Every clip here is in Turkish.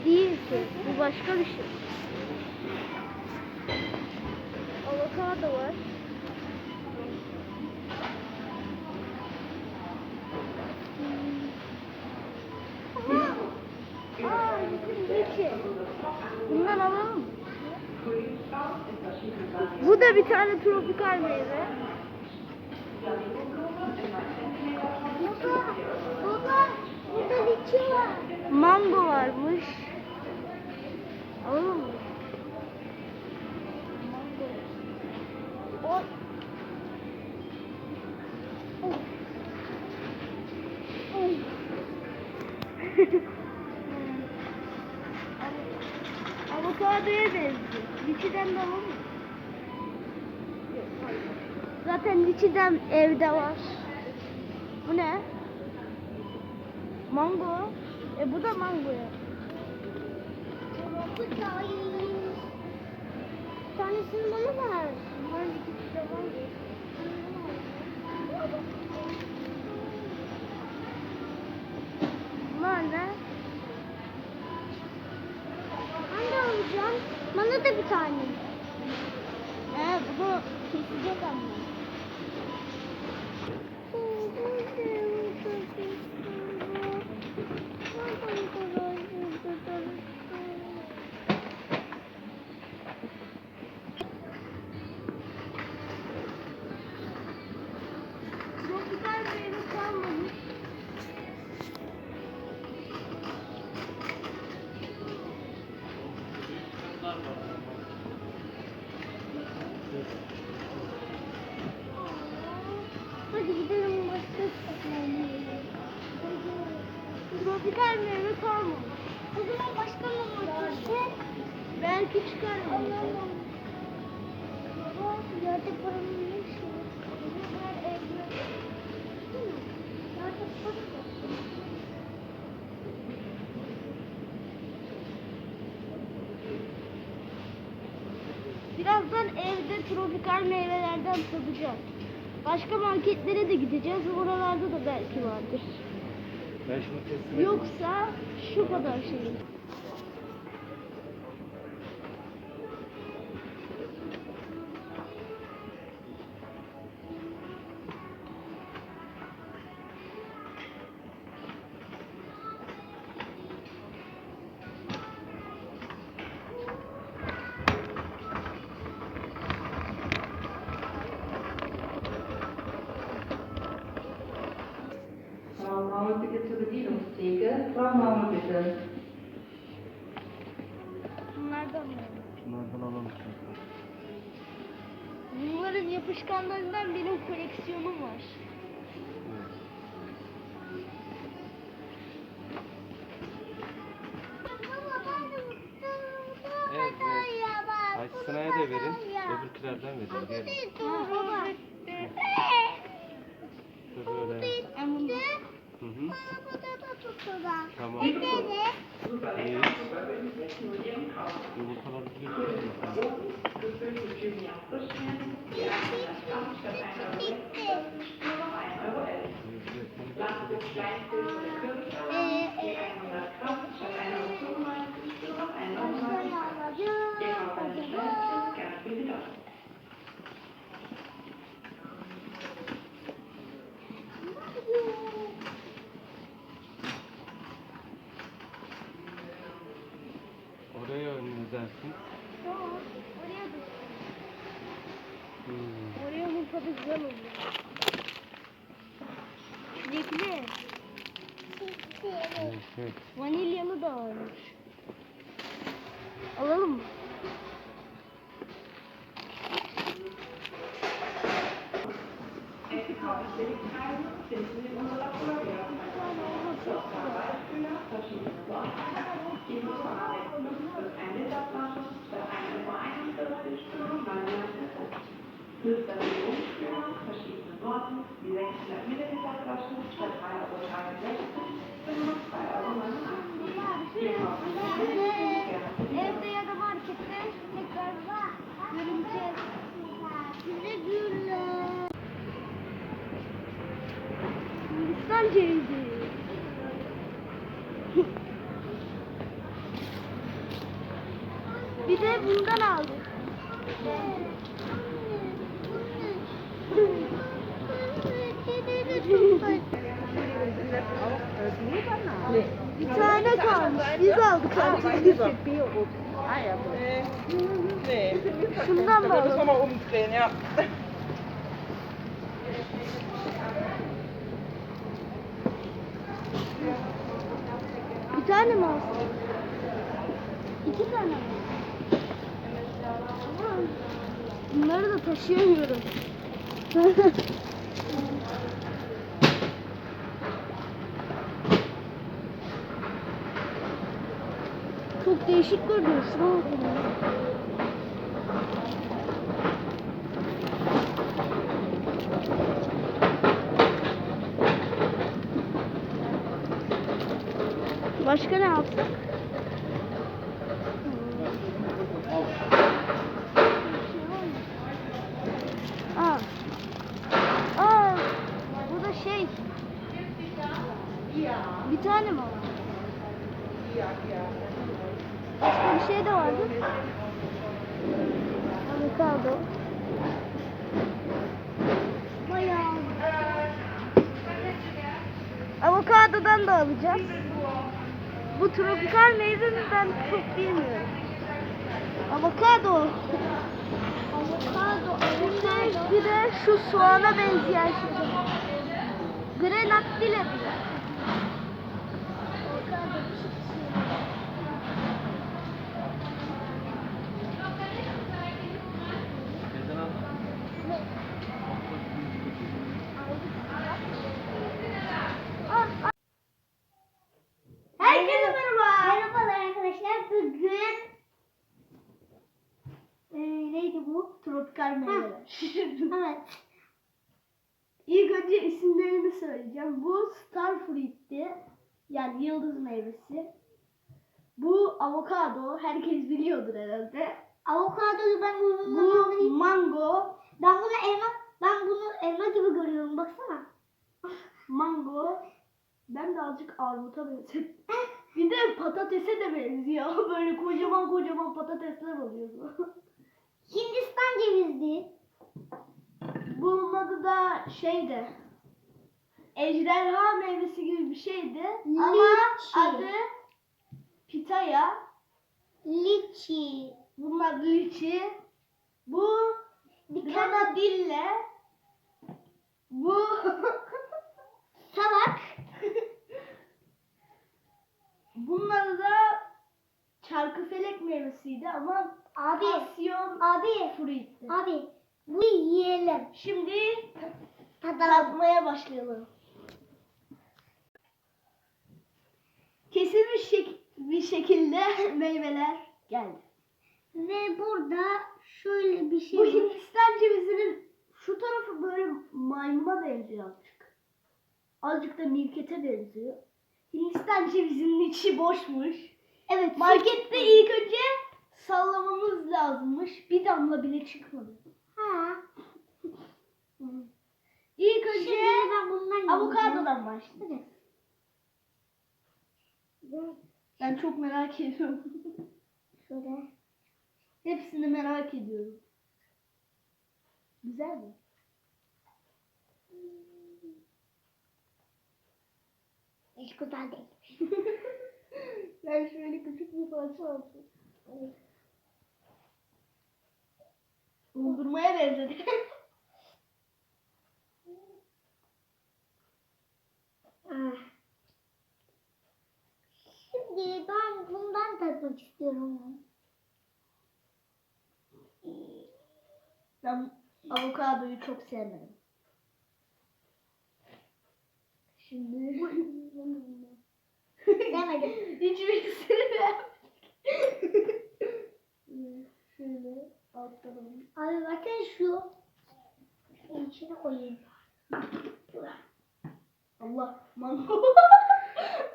bu değil ki. Bu başka bir şey. Avokado var. Hmm. Bundan alalım? Bu da bir tane tropikal meyve. Baba, baba, burada liçi var. Mango varmış. Alalım mı? Mango. Oy. Oy. Oy. Avokadoya benziyor. Liçiden de alalım mı? Zaten liçiden evde var. Bu ne? Mango. E bu da mango ya. Tanesini bana ver. Var. Bunlar ne? Ben de alacağım. Bana da bir tane. Ee, bunu kesecek ama. Birazdan evde tropikal meyvelerden tadacağız. Başka marketlere de gideceğiz. Oralarda da belki vardır. Yoksa şu kadar şey. Bedienungstheke. Frau Maul, bitte. Bunlardan mı? Bunlardan alalım. Bunların yapışkanlarından benim koleksiyonum var. Evet. Ayça'ya da verin. Öbürkülerden verin. Gelin. Dersin? Tamam. Oraya da. Hmm. Oraya bu tadı güzel oluyor. Çilekli. Evet. Vanilyalı da varmış. Verschiedene Sorten, wie 600 Milliliter Flaschen, statt 3,63 Euro für nur noch 2,89 Euro. Ihr kauft einen Schnelltipp, gerne für Sie. Evde ya da markette tekrar görünce Güle güle. Hindistan cevizi. Bir de bundan aldık. Kalmış. Biz aldık artık. Nee. Şundan da alalım. mal umdrehen, ja. Bir tane mi alsın? İki tane mi? Bunları da taşıyamıyorum. Çok değişik görünüyor. Şuna bakın. Başka ne yapsak? Aa. Aa. Bu da şey. Bir tane mi var? Başka bir şey de vardı. Avokado. Bayağı. Avokadodan da alacağız. Bu tropikal meyve ben çok bilmiyorum. Avokado. Avokado, avokado. Bir de şu soğana benzeyen şey. Grenadile diyor. Bu? Tropikal meyveler. evet. İlk önce isimlerini söyleyeceğim. Bu star fruit'ti. Yani yıldız meyvesi. Bu avokado. Herkes biliyordur herhalde. Avokadoyu ben bunu Bu mango. ben bunu elma ben bunu elma gibi görüyorum baksana. Mango. Ben de azıcık armuta benzettim. Bir de patatese de benziyor. Böyle kocaman kocaman patatesler oluyor. Hindistan cevizi. Bunun adı da şeydi. Ejderha meyvesi gibi bir şeydi. Ama Liçi. adı pitaya. Liçi. Bunlar liçi. Bu granadille. Bu Salak. bunun adı da çarkıfelek meyvesiydi ama Abi. pasyon Abi. fruitti. Abi. Bu yiyelim. Şimdi tatmaya başlayalım. Kesilmiş şek- bir şekilde meyveler geldi. Ve burada şöyle bir şey Bu var. Hindistan cevizinin şu tarafı böyle maymuna benziyor azıcık. Azıcık da mirkete benziyor. Hindistan cevizinin içi boşmuş. Evet. Markette ilk önce sallamamız lazımmış. Bir damla bile çıkmadı. Ha. İlk Şimdi önce ben bundan avokadodan başlayalım. Ben çok merak ediyorum. Şöyle. Hepsini merak ediyorum. Güzel mi? Hiç güzel değil. ben şöyle küçük bir parça aldım. Dondurmaya benzedi. Ah. Şimdi ben bundan tatmak istiyorum. ben avokadoyu çok sevmedim. Şimdi Demedim. hiçbirisini beğenmedim. Şöyle alttan Abi bakın şu. İçine koyayım. Allah mango.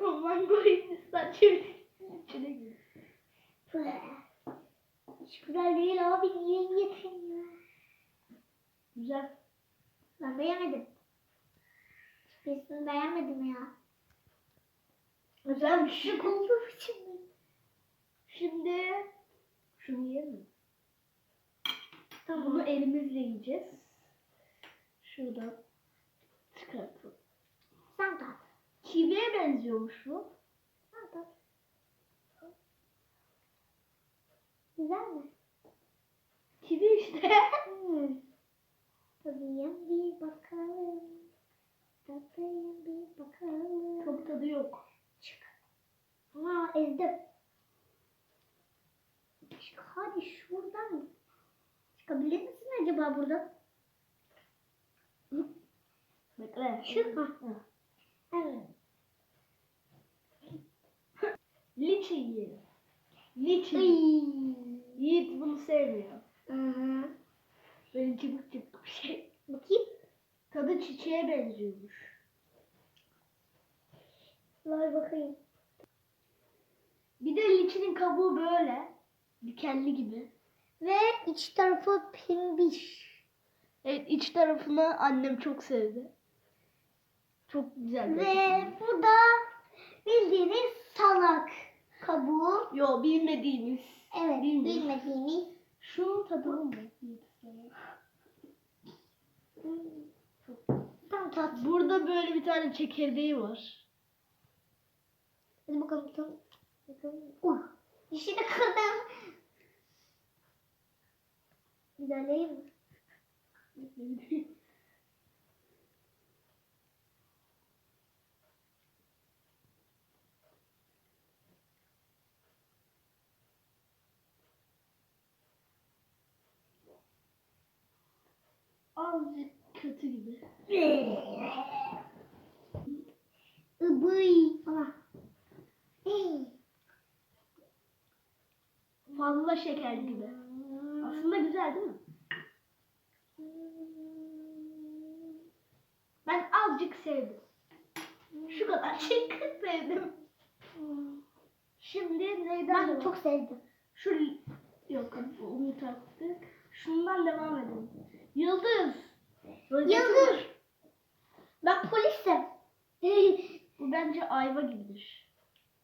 mango Hindistan cevizi içine gir. Hiç güzel değil abi. Niye yiyorsun ya? Güzel. Ben beğenmedim. Hiçbirisini beğenmedim ya. Güzelmiş. Şık olduğu için mi? Şimdi şunu yiyelim? Tamam. Bunu elimizle yiyeceğiz. Şuradan çıkartalım. Sen tat. Kiviye benziyormuş bu. Sen tat. Güzel mi? Kivi işte. Hmm. Tadayım bir bakalım. Tadayım bir bakalım. Çok tadı yok. Aa ezdim. Çık hadi şuradan. Çıkabilir misin acaba buradan? Bekle. Ha. Evet. Liçi yiyelim. Liçi. Yiğit bunu sevmiyor. Hı hı. Böyle cıvık cıvık bir şey. Bakayım. Tadı çiçeğe benziyormuş. Ver bakayım. Bir de liçinin kabuğu böyle. Dikenli gibi. Ve iç tarafı pembiş. Evet iç tarafını annem çok sevdi. Çok güzel. Ve bu da bildiğiniz salak kabuğu. Yo bilmediğimiz. Evet Bilmiyorum. bilmediğimiz. Şunun tadını mı? Tam tat. Burada böyle bir tane çekirdeği var. Hadi bakalım. Bakalım. Uh. Dişini kırdım. Güzelleyim mi? Azıcık kötü gibi. Ibıy. Fazla şeker gibi. Aslında güzel değil mi? Ben azıcık sevdim. Şu kadar şey sevdim. Şimdi neyden Ben devam? çok sevdim. Şu yok onu taktık. Şundan devam edelim. Yıldız. Rozeti Yıldız. var. Ben polisim. Bu bence gibidir.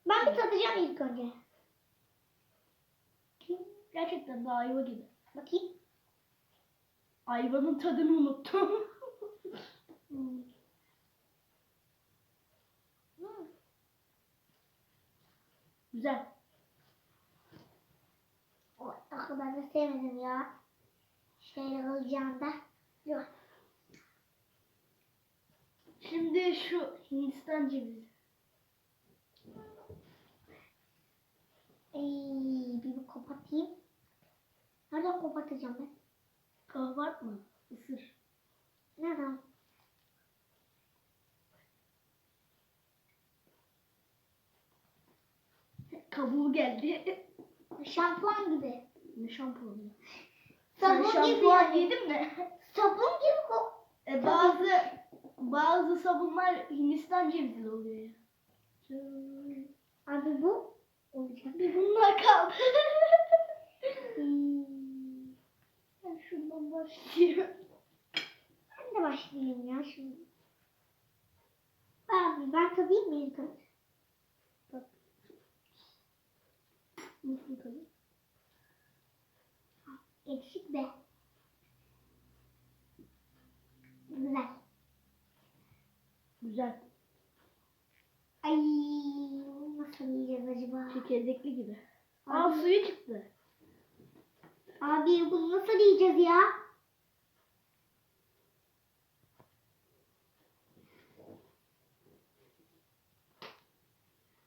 ben bir tadacağım ilk önce. Gerçekten de ayva gibi. Bakayım. Ayvanın tadını unuttum. Hmm. Güzel. O kadar da sevmedim ya. Şeyler alacağım da. Yok. Şimdi şu Hindistan cevizi. Ey, bir kopatayım. Nereden kopatacağım ben? Kabartma. Isır. Nereden? Kabuğu geldi. Şampuan gibi. Ne? Sabun Sen gibi şampuan yani. yedin mi? Sabun gibi kop. E, bazı bazı sabunlar Hindistan cevizli oluyor ya. Abi bu. Bir bunlar kaldı. ben şundan başlayayım. Ben de başlayayım ya şimdi. Abi ben tabii mi yıkarım? Bak. Nasıl yıkarım? Eksik be. Güzel. Güzel. Ay nasıl yiyeceğiz acaba? Çekirdekli gibi. Abi. Aa suyu çıktı. Abi bunu nasıl yiyeceğiz ya?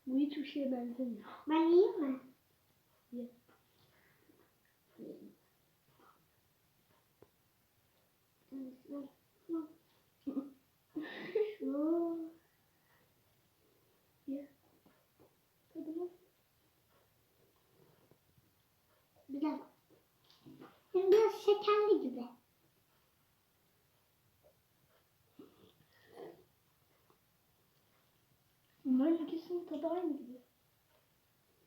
Bu hiçbir şeye benzemiyor. Ben yiyeyim mi? Ye. Şu. Ye. Tadı nasıl? Güzel. Yani biraz şekerli gibi. Bunların ikisinin tadı aynı gibi.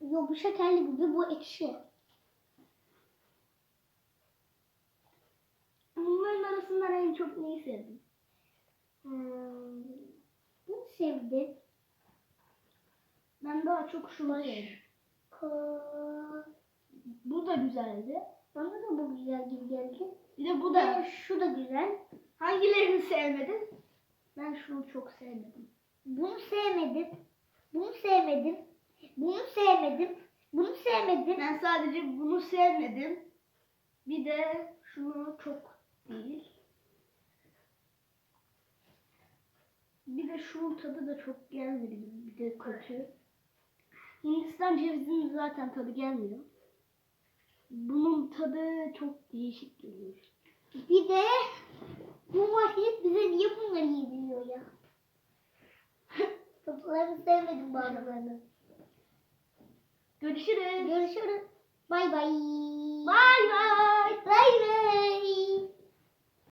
Yok bu şekerli gibi bu ekşi. Bunların arasından en çok neyi sevdin? Hmm, bunu sevdim. Ben daha çok şunu sevdim. Bu da güzeldi. Bana da bu güzel gibi geldi. Bir de bu da. şu da güzel. Hangilerini sevmedin? Ben şunu çok sevmedim. Bunu sevmedim. Bunu sevmedim. Bunu sevmedim. Bunu sevmedim. Ben sadece bunu sevmedim. Bir de şunu çok değil. Bir de şunun tadı da çok gelmedi. Bir de kötü. Hindistan cevizinin zaten tadı gelmiyor. Bunun tadı çok değişik geliyor. Bir de bu market bize niye bunları yediriyor ya? Tatlılarını sevmedim bazılarını. Görüşürüz. Görüşürüz. Bay bay. Bay bay.